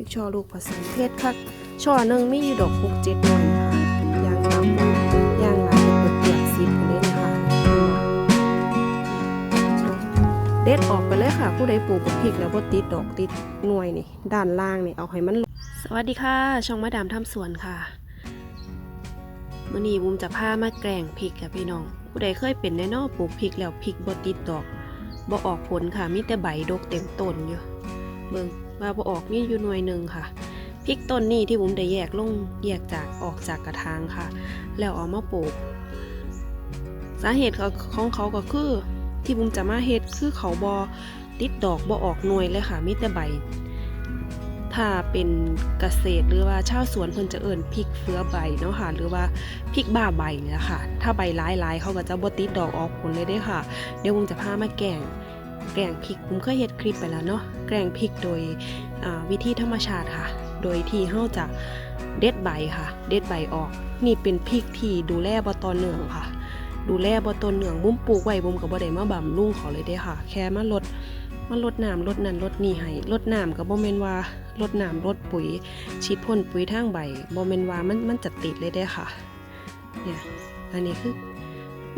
พริกช่อลูกผสมเพชรคักช่อหนึ่งมีอยู่ดอกหกเจ็ดหน่วยค่ะยางต่ำยางหลายเปิดเกือบสิบเลยนะคะเด็ดออกไปเลยค่ะ ผู้ใดปลูกบักพริกแล้วบ่ติดดอกติดหน่วยนี่ ด้านล่างนี่เอาให้มัน สวัสดีค่ะ ช่องมาดามทำสวนค่ะมื่อนี้บุมจะพามาแกล้งพริกค่ะพี่น้อง ผู้ใดเคยเป็นแน่นอปลูกพริกแล้วพริกบ่ติดดอกบ่ออกผลค่ะมีแต่ใบดกเต็มต้นอยู่เบิ่ง ว่าบ่ออกนี่อยู่หน่วยหนึ่งค่ะพริกต้นนี้ที่บุมได้แยกลงแยกจากออกจากกระถางค่ะ แล้วเอามาปลูก สาเหตุของเขาก็คือ ที่บุมจะมาเฮ็ดคือเขาบอติดดอกบ่ออกหน่วยเลยค่ะมีแต่ใบ ถ้าเป็นเกษตรหรือว่าชาวสวนเพิ่นจะเอิ้นพริกเฟือใบเนาะค่ะ หรือว่าพริกบ้าใบเนี่ยค่ะ ถ้าใบร้ายๆเขาก็จะบ่ติดดอกออกผลเลยเด้ค่ะ เดี๋ยวผมจะพามาแกง แกงพริกผมเคยเฮ็ดคลิปไปแล้วเนาะแกงพริกโดยวิธีธรรมชาติค่ะ โดยที่เฮาจะเด็ดใบค่ะ เด็ดใบออก นี่เป็นพริกที่ดูแลบ่ต่อเนื่องค่ะ ดูแลบ่ต้นเนื่องบุ้มปลูกไว้บุ้มก็บ่ได้มาบำรุงเขาเลยเด้ค่ะ แค่มาลดมาลดน้ำลดนั่นลดนี่ให้ลดน้ำก็บ่แม่นว่าลดน้ำลดปุ๋ยฉีดพ่นปุ๋ยทางใบบ่แม่นว่ามันมันจะติดเลยเด้ค่ะ เนี่ยอันนี้คือ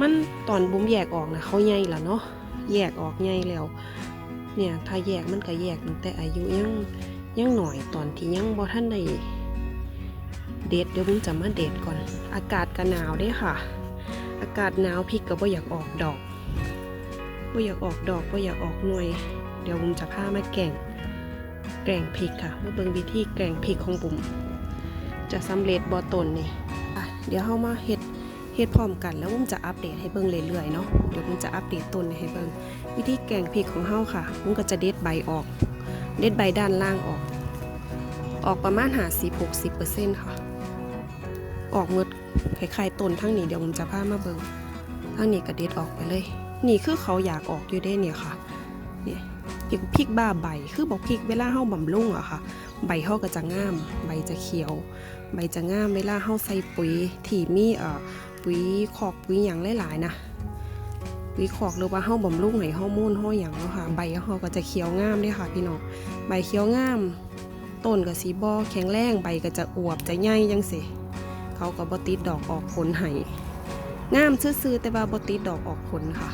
มันตอนบุ้มแยกออกนะเขาใหญ่ล้วเนาะ แยกออกใหญ่แล้ว เนี่ยถ้าแยกมันก็แยกตั้งแต่อายุยังยังหน่อยตอนที่ยังบ่ท่านได้เด็ดเดี๋ยวบุ้มจะมาเด็ดก่อน อากาศก็หนาวด้ค่ะ อากาศหนาวพริกก็บ่อยากออกดอกบ่อยากออกดอกบ่อยากออกหน่วย เดี๋ยวบุ้มจะพามาแก่ง แก่งพริกค่ะมาเบิ่งวิธีแก่งพริกของบุ้มจะสำเร็จบ่ตนนี่อะเดี๋ยวเฮามาเฮ็ด เฮ็ดพร้อมกันแล้วบุมจะอัปเดตให้เบิ่งเรื่อยๆเนาะเดี๋ยวบุมจะอัปเดตต้นให้เบิ่งวิธีแกงพริกของเฮาค่ะบุมก็จะเด็ดใบออก เด็ดใบด้านล่างออก ออกประมาณ50-60%ค่ะ ออกหมดคล้ายๆต้นทั้งนี้เดี๋ยวผมจะพามาเบิ่งทั้งนี้ก็เด็ดออกไปเลย นี่คือเขาอยากออกอยู่ได้เนี่ยค่ะเนี่ยพริกพริกบ้าใบคือบอกพริกเวลาเฮาบำรุงอะค่ะ ใบเฮาก็จะงาม ใบจะเขียว ใบจะงามเวลาเฮาใส่ปุ๋ยที่มีเอ่อปุ๋ยคอกปุ๋ยหยังหลายๆนะปุ๋ยคอกหรือว่าเฮาบำรุงให้ฮอร์โมนเฮาหยังเนาะค่ะ ใบเฮาก็จะเขียวงามเด้ค่ะพี่น้อง ใบเขียวงาม ต้นก็สีบอแข็งแรงใบก็จะอวบจะใหญ่จังซี่เขาก็บ่ติดดอกออกผลให้งามซื่อๆแต่ว่าบ่ติดดอกออกผลค่ะ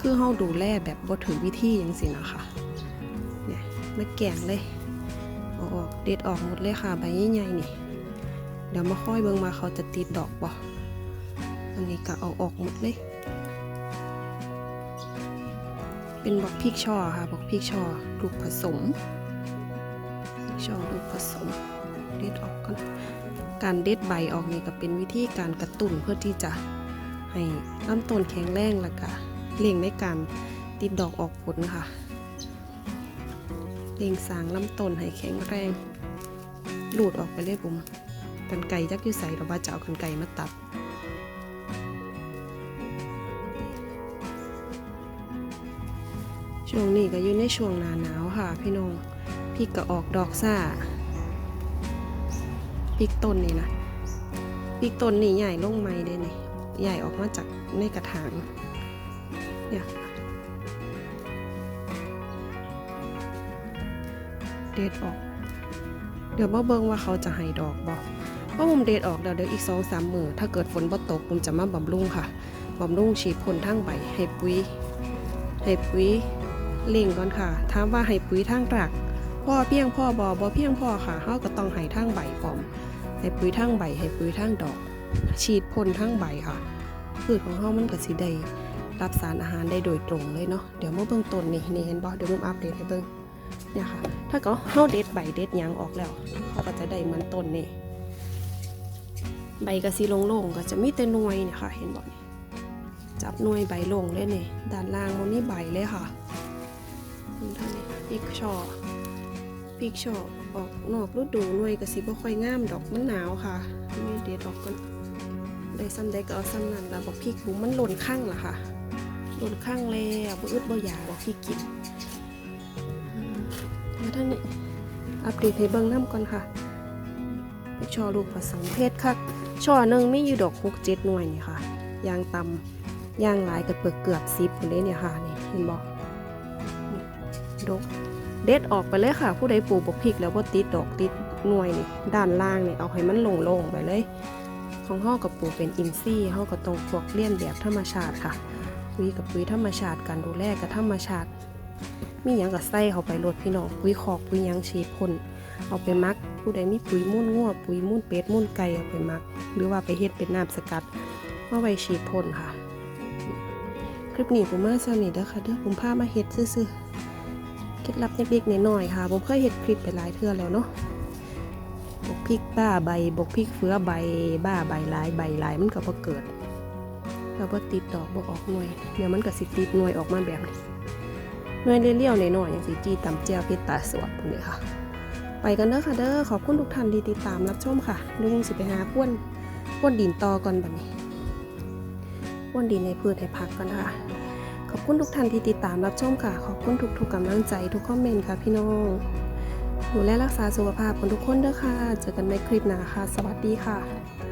คือเฮาดูแลแบบบ่ถือวิธีจังซี่นะคะเนี่ยมาแกงเลย เอาออกเด็ดออกหมดเลยค่ะใบใหญ่ๆนี่ เดี๋ยวมาค่อยเบิ่งมาเขาจะติดดอกบ่อันนี้ก็เอาออกหมดเลย เป็นบอกพริกช่อค่ะบอกพริกช่อลูกผสมพริกช่อลูกผสมเด็ดออกก่อนการเด็ดใบออกนี่ก็เป็นวิธีการกระตุ้นเพื่อที่จะให้ลำต้นแข็งแรงแล้วก็เร่งในการติดดอกออกผลค่ะ เร่งสางลำต้นให้แข็งแรงหลุดออกไปเลยผมกันไก่จักยู่ใส่เราว่าจะเอากันไก่มาตัดช่วงนี้ก็อยู่ในช่วงหนาหนาวค่ะ พี่น้องพี่ก็ออกดอกซ่าพริกต้นนี่นะพริกต้นนี่ใหญ่ลงไม้ได้นี่ใหญ่ออกมาจากในกระถางเนี่ย เด็ดออก เดี๋ยวมาเบิ่งว่าเขาจะให้ดอกบ่เพราะผมเด็ดออกเดี๋ยวเดี๋ยวอีกสองสามมือถ้าเกิดฝนบ่ตกผมจะมาบำรุงค่ะบำรุงฉีดพ่นทั้งใบให้ปุ๋ยให้ปุ๋ยเล่งก่อนค่ะถามว่าให้ปุ๋ยทั้งรากพ่อเพียงพ่อบอบอเพียงพ่อค่ะเฮาก็ต้องให้ทั้งใบพร้อมให้ปุ๋ยทั้งใบให้ปุ๋ยทั้งดอก ฉีดพ่นทั้งใบค่ะพืชของเฮามันก็สิได้รับสารอาหารได้โดยตรงเลยเนาะเดี๋ยวมาเบิ่งต้นนี่นี่เห็นบ่เดี๋ยวผมอัปเดตให้เบิ่ง เนี่ยค่ะ ถ้าก็เฮาเด็ดใบเด็ดยังออกแล้วเขาก็จะได้เหมือนต้นนี่ใบก็สิโล่งๆก็จะมีแต่หน่วยเนี่ยค่ะ เห็นบ่นี่จับหน่วยใบลงเลยนี่ด้านล่างมันมีใบเลยค่ะนี่ท่านี้อีกชอพริกชอออกนอกฤดูหน่วยกระสิบ่ค่อยงามดอกมันหนาวค่ะไม่เด็ดออกก่อนได้ซ้ำได้ก็เอาซ้ำนั่นแล้วบอกพริกหูมันหล่นข้างละค่ะหล่นข้างแล้วบ่อึดบ่อยากบอกพริกกิน มาท่านนี้อัปเดตให้เบิ่งน้ำก่อนค่ะช่อลูกผสมเพชรค่ะช่อหนึ่งมีอยู่ดอกหกเจ็ดหน่วยนี่ค่ะยางต่ำยางหลายกับเปลือกเกือบสิบคนเลยเนี่ยค่ะนี่เห็นบอกดกเด็ดออกไปเลยค่ะ ผู้ใดปลูกบกพริกแล้วบ่ติดดอกติดหน่วยนี่ด้านล่างนี่เอาให้มันโล่งๆไปเลย ของห่อกับปลูกเป็นอินซี่ห่อก็ต้องพวกเลี้ยนแบบธรรมชาติค่ะปุ๋ยกับปุ๋ยธรรมชาติการดูแลกับธรรมชาติ มีหยังกับใส่เข้าไปรดพี่น้องปุ๋ยคอกปุ๋ยหยังฉีดพ่นเอาไปมัก ผู้ใดมีปุ๋ยมุ่นงัวปุ๋ยมุ่นเป็ดมุ่นไก่เอาไปมัก หรือว่าไปเฮ็ดเป็นน้ำสกัดมาไว้ฉีดพ่นค่ะ คลิปนี้ผมมาสนิทเด้อค่ะเด้อผมพามาเฮ็ดซื่อๆเคล็ดลับเล็กๆน้อยๆค่ะ ผมเคยเฮ็ดคลิปไปหลายเทื่อแล้วเนาะบกพริกบ้าใบบกพริกเฟื้อใบบ้าใบลายใบลายมันก็บ่เกิดแล้วบ่ติดดอกบ่ออกหน่วยเดี๋ยวมันก็สิติดหน่วยออกมาแบบนี้ หน่วยเลี้ยวๆหน่อยๆอย่างสิจีตำแจ่วเพชรตาสวดพวกนี้ค่ะ ไปกันเด้อค่ะเด้อขอบคุณทุกท่านที่ติดตามรับชมค่ะเดี๋ยวยังสิไปหาพ่วนพ่วนดินต่อก่อนบัดนี้พ่นดินในพืชให้พักกันค่ะขอบคุณทุกท่านที่ติดตามรับชมค่ะ ขอบคุณทุกๆกำลังใจทุกคอมเมนต์ค่ะพี่น้อง ดูแลรักษาสุขภาพกันทุกคนเด้อค่ะ เจอกันในคลิปหน้าค่ะ สวัสดีค่ะ